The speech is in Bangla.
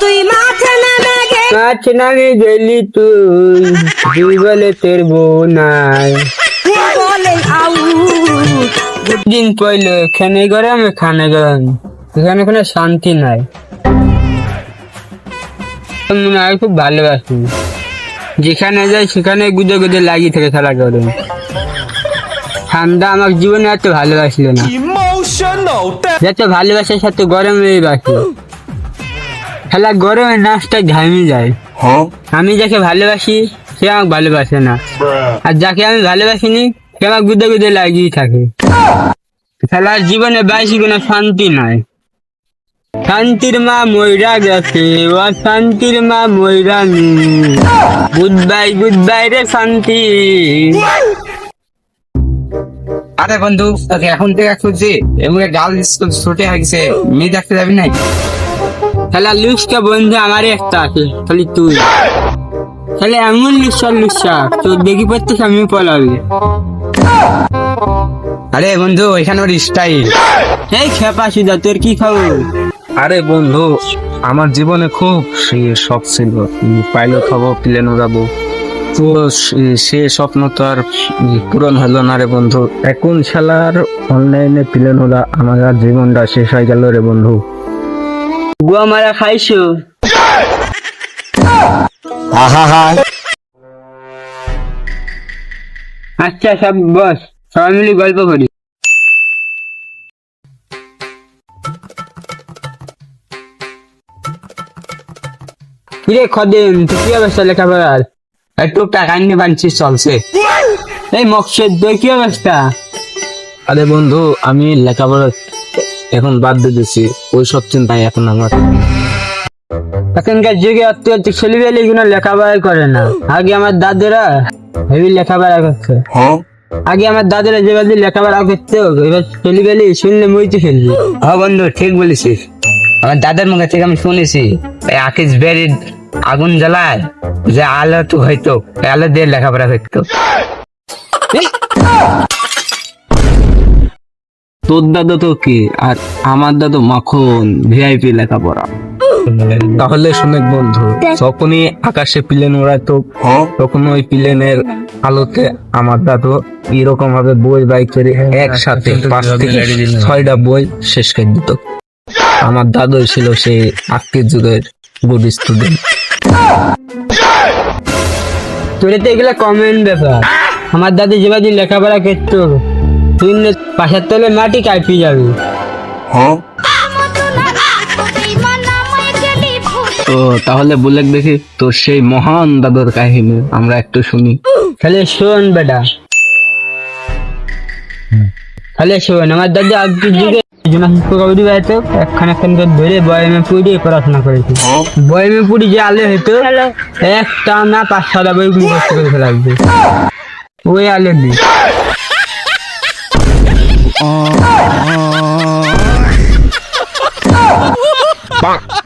তুই মাঠে নেমে গে মাছ নামে গেলি তুই তুই বলে তোর বউ নাই। বলে আউট দিন পইলো এখানে গরম এখানে গরম। এখানে কোনো শান্তি নাই। মনে হয় খুব ভালোবাসি। যেখানে যাই সেখানে গুদে গুদে লাগিয়ে থাকে খেলা গরম। ঠান্ডা আমার জীবনে এত ভালোবাসলো না। যত ভালোবাসার সাথে গরমে বাসি। খেলা গরমে নাচটা ঘামে যায়। আমি যাকে ভালোবাসি সে আমাকে ভালোবাসে না। আর যাকে আমি ভালোবাসিনি সে আমার গুদে গুদে লাগিয়ে থাকে। খেলার জীবনে বাইশি কোনো শান্তি নাই। শান্তির মা ময়রা গেছে ও শান্তির মা ময়রা নি। গুড বাই গুড বাই রে শান্তি। আরে বন্ধু তোকে এখন থেকে খুঁজছি। এমনি গাল স্কুল ছুটে হয়ে গেছে মেয়ে দেখতে যাবি নাই খেলা লুসকা বন্ধু আমারই একটা আছে খালি তুই। তাহলে এমন লুসা লুসা তোর দেখি পড়তে আমি পলাবি। আরে বন্ধু ওইখানে ওর স্টাইল এই খেপা সুদা তোর কি খবর? আরে বন্ধু আমার জীবনে খুব সে শখ ছিল। পাইলট হব প্লেন উড়াবো। তো সে- সে স্বপ্ন তো আর পূরণ হলো না রে বন্ধু। এখন শালার অনলাইনে প্লেন উড়া আমার আর জীবনটা শেষ হয়ে গেল রে বন্ধু। গুয়া মারা খাইছো? আচ্ছা সব বস সবাই মিলে গল্প করি। কিরে খদেম তুই কি অবস্থা লেখাপড়ার? একটু টাকা নিয়ে বানছি চলছে। এই মকসদ তোর কি অবস্থা? আরে বন্ধু আমি লেখাপড়া এখন বাদ দিয়ে দিছি ওই সব চিন্তাই এখন আমার। এখনকার যুগে অত অত ছেলেবেলে কোনো লেখাপড়া করে না। আগে আমার দাদুরা হেবি লেখাপড়া করছে আগে আমার দাদুরা যেভাবে লেখাপড়া করতো এবার ছেলেবেলে শুনলে মইতে ফেলবি। হ্যাঁ বন্ধু ঠিক বলেছিস। আমার দাদার মুখে থেকে আমি শুনেছি আকিস বেরির আগুন জ্বালায় যে আলো তো হয়তো আলো দিয়ে লেখাপড়া করতো। তোর দাদা তো কি? আর আমার দাদা মাখন ভিআইপি লেখাপড়া। তাহলে শুনে বন্ধু যখনই আকাশে প্লেন উড়াইতো তখন ওই প্লেনের আলোতে আমার দাদু এরকম ভাবে বই বাই করে একসাথে পাঁচ থেকে ছয়টা বই শেষ করে দিত। আমার দাদু ছিল সেই আজকের যুগের গুড স্টুডেন্ট তোরে তো এগুলা কমন ব্যাপার। আমার দাদু যেভাবে লেখাপড়া করতো শুনলে পাশার তলে মাটি কাঁপি যাবে। তো তাহলে বলে দেখি তো সেই মহান দাদুর কাহিনী আমরা একটু শুনি। তাহলে শোন বেটা। তাহলে শোন আমার দাদু আগের যুগে একখান একখান করে ধরে বয়মে পড়াশোনা করেছে। বয়মে পুড়ি যে আলে হতো একটা না পাঁচ সাদা বই করে ফেলাবে ওই আলে দি bop.